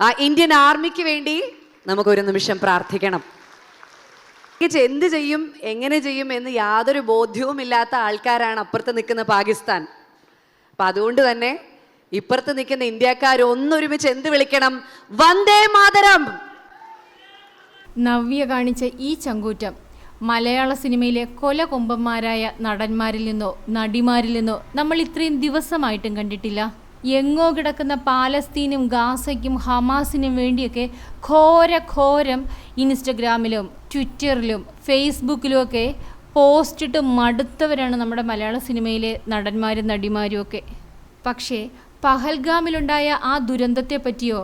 ആ ഇന്ത്യൻ ആർമിക്ക് വേണ്ടി നമുക്കൊരു നിമിഷം പ്രാർത്ഥിക്കണം. എന്ത് ചെയ്യും എങ്ങനെ ചെയ്യും എന്ന് യാതൊരു ബോധ്യവും ഇല്ലാത്ത ആൾക്കാരാണ് അപ്പുറത്ത് നിൽക്കുന്ന പാകിസ്ഥാൻ. അപ്പൊ അതുകൊണ്ട് തന്നെ ഇപ്പുറത്ത് നിൽക്കുന്ന ഇന്ത്യക്കാർ ഒന്നൊരുമിച്ച് എന്ത് വിളിക്കണം? വന്ദേ മാതരം! നവ്യ കാണിച്ച ഈ ചങ്കൂറ്റം മലയാള സിനിമയിലെ കൊലകൊമ്പന്മാരായ നടന്മാരിൽ നിന്നോ നടിമാരിൽ നിന്നോ നമ്മൾ ഇത്രയും ദിവസമായിട്ടും കണ്ടിട്ടില്ല. എങ്ങോ കിടക്കുന്ന പാലസ്തീനും ഗാസയ്ക്കും ഹമാസിനും വേണ്ടിയൊക്കെ ഘോര ഘോരം ഇൻസ്റ്റഗ്രാമിലും ട്വിറ്ററിലും ഫേസ്ബുക്കിലും ഒക്കെ പോസ്റ്റിട്ട് മടുത്തവരാണ് നമ്മുടെ മലയാള സിനിമയിലെ നടന്മാരും നടിമാരും ഒക്കെ. പക്ഷേ പഹൽഗാമിലുണ്ടായ ആ ദുരന്തത്തെ പറ്റിയോ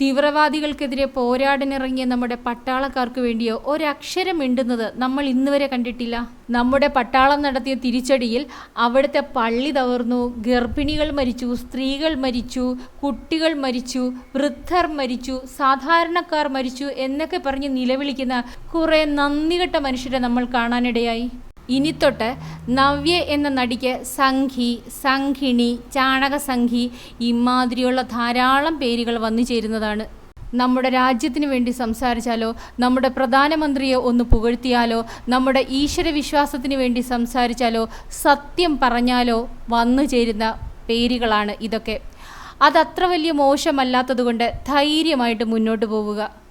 തീവ്രവാദികൾക്കെതിരെ പോരാടാനിറങ്ങിയ നമ്മുടെ പട്ടാളക്കാർക്ക് വേണ്ടിയോ ഒരക്ഷരം മിണ്ടുന്നത് നമ്മൾ ഇന്നുവരെ കണ്ടിട്ടില്ല. നമ്മുടെ പട്ടാളം നടത്തിയ തിരിച്ചടിയിൽ അവിടുത്തെ പള്ളി തകർന്നു ഗർഭിണികൾ മരിച്ചു സ്ത്രീകൾ മരിച്ചു കുട്ടികൾ മരിച്ചു വൃദ്ധർ മരിച്ചു സാധാരണക്കാർ മരിച്ചു എന്നൊക്കെ പറഞ്ഞ് നിലവിളിക്കുന്ന കുറേ നന്ദികെട്ട മനുഷ്യരെ നമ്മൾ കാണാനിടയായി. ഇനി തൊട്ട് നവ്യ എന്ന നടിക്ക് സംഘി സംഘിണി ചാണകസംഘി ഇമാതിരിയുള്ള ധാരാളം പേരുകൾ വന്നു ചേരുന്നതാണ്. നമ്മുടെ രാജ്യത്തിന് വേണ്ടി സംസാരിച്ചാലോ നമ്മുടെ പ്രധാനമന്ത്രിയെ ഒന്ന് പുകഴ്ത്തിയാലോ നമ്മുടെ ഈശ്വരവിശ്വാസത്തിന് വേണ്ടി സംസാരിച്ചാലോ സത്യം പറഞ്ഞാലോ വന്നു ചേരുന്ന പേരുകളാണ് ഇതൊക്കെ. അതത്ര വലിയ മോശമല്ലാത്തതുകൊണ്ട് ധൈര്യമായിട്ട് മുന്നോട്ട് പോവുക.